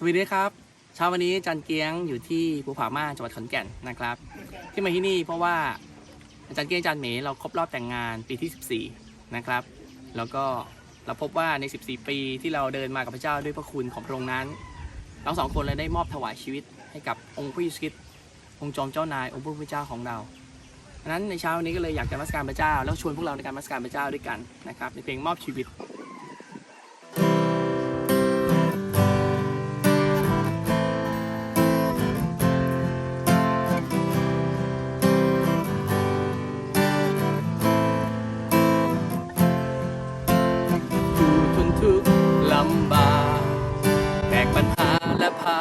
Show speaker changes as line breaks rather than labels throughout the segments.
สวัสดีครับเช้าวันนี้จันเกียงอยู่ที่ภูผาม่าจังหวัดขอนแก่นนะครับ ที่มาที่นี่เพราะว่าอาจารย์เกียงอาจารย์เหมเราครบรอบแต่งงานปีที่ 14 นะครับ แล้วก็เราพบว่าใน 14 ปีที่เราเดินมากับพระเจ้าด้วยพระคุณของพระองค์นั้น เราสองคนเลยได้มอบถวายชีวิตให้กับองค์พระเยซูคริสต์องค์จอมเจ้านายองค์พระผู้เป็นเจ้าของเราดังนั้นในเช้าวันนี้ก็เลยอยากจะมัสการพระเจ้า แล้วชวนพวกเราในการมัสการพระเจ้าด้วยกันนะครับในเพลงมอบชีวิตา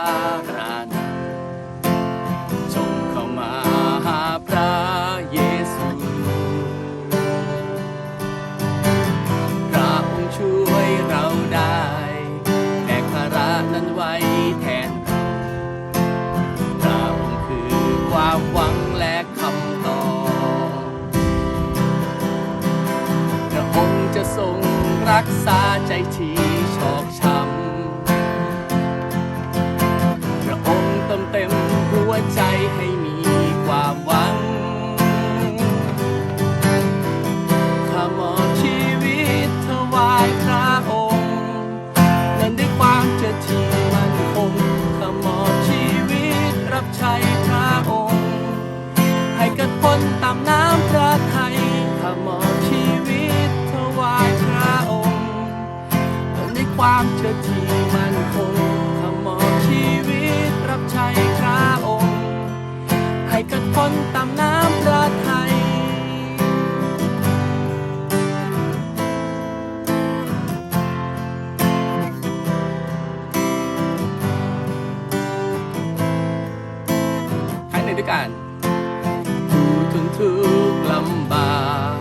ระหนักจงเข้ามาหาพระเยซูพระองค์ช่วยเราได้แบกภาระนั้นไว้แทนเราพระองค์คือความหวังและคำตอบพระองค์จะทรงรักษาใจที่ชอกช้ ในความเชื่อที่มันคงข้ามอบชีวิตรับใช้พระองค์ ให้กิดผลตามน้ำพระทัยครั้งหนึ่งด้วยกันผู้ทนทุกข์ลำบาก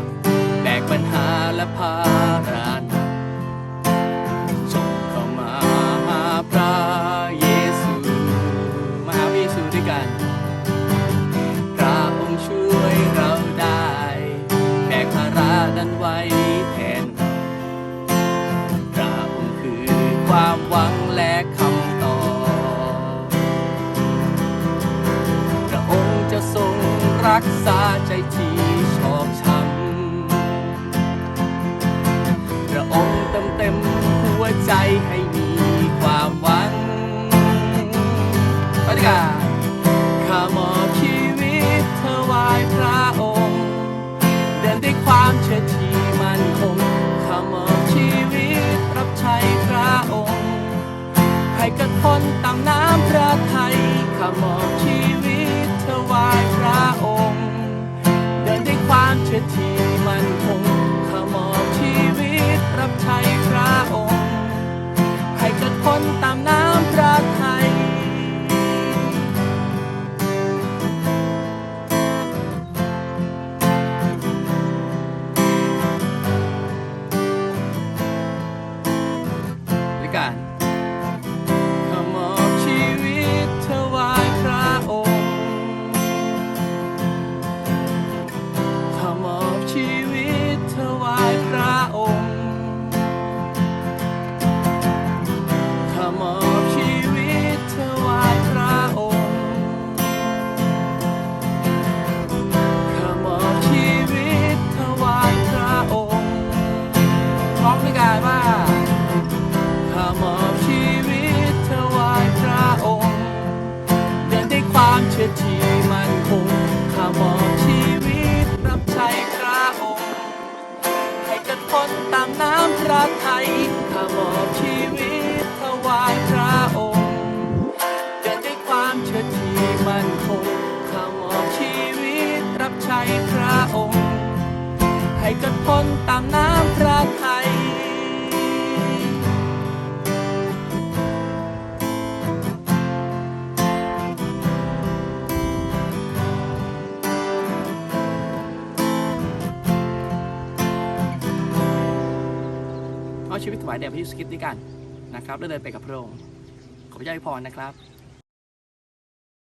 แบกปัญหาและภาระ นั้นไว้แทนเราพระองค์คือความหวังและคำตอบพระองค์จะทรงรักษาใจที่ชอกช้ำพระองค์เต็มเต็มหัวใจให้มีความหวังไปด้วยกันข้ ให้เกิดผลตามน้ำพระไทยข้ามอบชีวิตถวายพระองค์ เดินด้วยความเชื่อที ชื่อที่มันคงข้ามอบชีวิตรับใช้พระองค์ให้เกิดผลตามน้ำพระทัยข้ามอบชีวิตถวายพระองค์เดินด้วยความเชื่อที่มันคงข้ามอบชีวิตรับใช้พระองค์ให้เกิดผลตามน้ำพระทัย เอาชีวิตถวายแด่พระเยซูคริสต์ด้วยกันนะครับแล้วเดินไปกับพระองค์ขอพระเจ้าอวยพรนะครับ